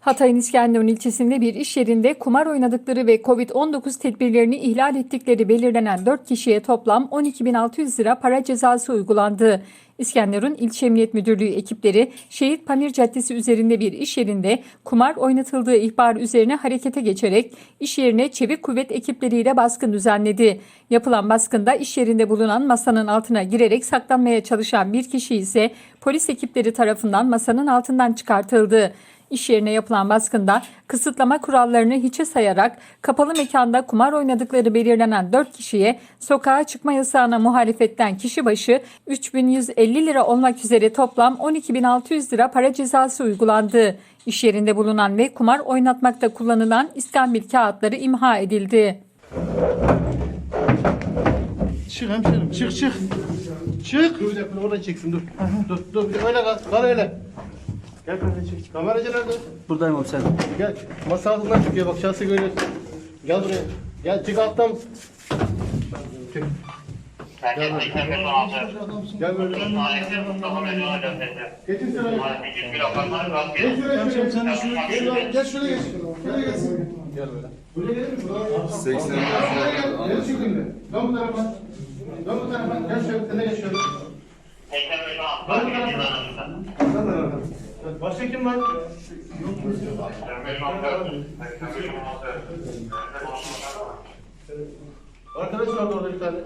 Hatay'ın İskenderun ilçesinde bir iş yerinde kumar oynadıkları ve COVID-19 tedbirlerini ihlal ettikleri belirlenen 4 kişiye toplam 12.600 lira para cezası uygulandı. İskenderun İlçe Emniyet Müdürlüğü ekipleri Şehit Pamir Caddesi üzerinde bir iş yerinde kumar oynatıldığı ihbar üzerine harekete geçerek iş yerine çevik kuvvet ekipleriyle baskın düzenledi. Yapılan baskında iş yerinde bulunan masanın altına girerek saklanmaya çalışan bir kişi ise polis ekipleri tarafından masanın altından çıkartıldı. İş yerine yapılan baskında kısıtlama kurallarını hiçe sayarak kapalı mekanda kumar oynadıkları belirlenen 4 kişiye sokağa çıkma yasağına muhalefetten kişi başı 3150 lira olmak üzere toplam 12.600 lira para cezası uygulandı. İş yerinde bulunan ve kumar oynatmakta kullanılan iskambil kağıtları imha edildi. Çık hemşerim çık çık. Çık. Dur bir dakika oradan çeksin dur. Dur dur bir de öyle kal. Kal öyle. Gel kardeşim. Kameracı nerede? Buradayım abi sen. Gel. Masa altından çıkıyor bak şahsı görüyorsun. Gel buraya. Gel çık alttan. Çık. Merkez 85 16. Gel böyle. Mecnun'a caddesi. Geçin sıraya. Geç şuraya. Hemşerim sen de şuraya. Gel Gel şuraya geç. Şuraya geç. Gel böyle. Buraya gelir misin? 80. Gel şimdi. Dön bu tarafa. Dön bu tarafa. Gel şöyle. Sen de geç şöyle. 85 16. Merkez arasında. Başka kim var? 85 16. 85 16. Arkadaş vardı orada bir tane.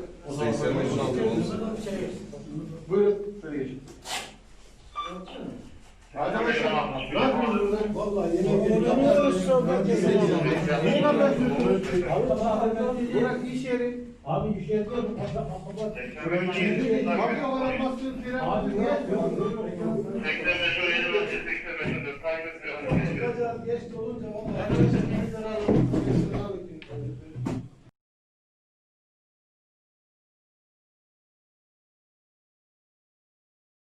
Buyurun. Şöyle geçin. Arkadaşlar? Vallahi yemin ediyorum. Bırak iş yeri. Abi iş yeri yok. Mafya olarak bastığın yere niye yapıyorsun? 85 17 85 4 kaybediyorum. Geçti olunca vallahi.